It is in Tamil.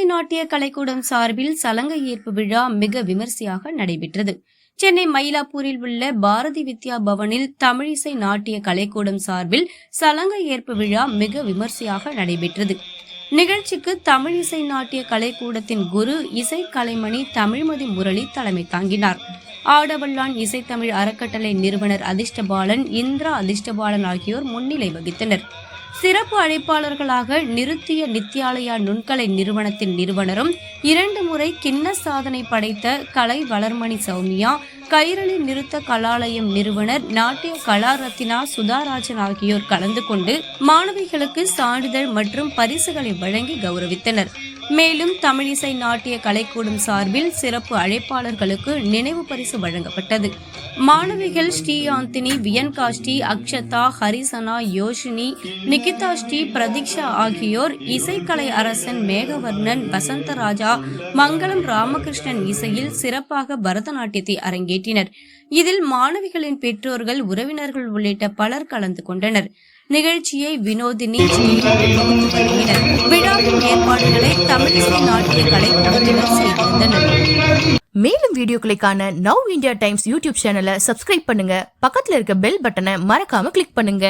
நாட்டிய கலைக்கூடம் சார்பில் சலங்கை ஏற்பு விழா மிக விமர்சையாக நடைபெற்றது. சென்னை மயிலாப்பூரில் உள்ள பாரதி வித்யா பவனில் தமிழிசை நாட்டிய கலைக்கூடம் சார்பில் சலங்கை ஏற்பு விழா மிக விமர்சையாக நடைபெற்றது. நிகழ்ச்சிக்கு தமிழிசை நாட்டிய கலைக்கூடத்தின் குரு இசை கலைமணி தமிழ்மதி முரளி தலைமை தாங்கினார். ஆடவல்லான் இசைத்தமிழ் அறக்கட்டளை நிறுவனர் அதிர்ஷ்டபாலன் இந்திரா அதிர்ஷ்டபாலன் ஆகியோர் முன்னிலை வகித்தனர். சிறப்பு அழைப்பாளர்களாக நிறுத்திய நித்யாலயா நுண்கலை நிறுவனத்தின் நிறுவனரும் இரண்டு முறை கிண்ண சாதனை படைத்த கலை வளர்மணி சௌமியா கைரளி நிறுத்த கலாலயம் நிறுவனர் நாட்டிய கலா ரத்தினா சுதாராஜன் ஆகியோர் கலந்து கொண்டு மாணவிகளுக்கு சான்றிதழ் மற்றும் பரிசுகளை வழங்கி கௌரவித்தனர். மேலும் தமிழிசை நாட்டிய கலைக்கூடம் சார்பில் சிறப்பு அழைப்பாளர்களுக்கு நினைவு பரிசு வழங்கப்பட்டது. மாணவிகள் ஸ்ரீயாந்தினி வியன்காஷ்டி அக்ஷதா ஹரிசனா யோஷினி நிகிதா ஸ்ரீ பிரதீக்ஷா ஆகியோர் இசைக்கலை அரசன் மேகவர்ணன் வசந்தராஜா மங்களம் ராமகிருஷ்ணன் இசையில் சிறப்பாக பரதநாட்டியத்தை அரங்கி அரங்கேற்றினர் இதில் மாணவிகளின் பெற்றோர்கள் உறவினர்கள் உள்ளிட்ட பலர் கலந்து கொண்டனர். நிகழ்ச்சியை வினோதினி வழங்கினர் விழாவின் ஏற்பாடுகளை தமிழிசை நாட்டிய கலைக்கூடத்தினர் செய்திருந்தனர். மேலும் வீடியோக்களை காண நவ் இந்தியா டைம்ஸ் யூடியூப் சேனலை சப்ஸ்கிரைப் பண்ணுங்க. பக்கத்துல இருக்க பெல் பட்டனை மறக்காம கிளிக் பண்ணுங்க.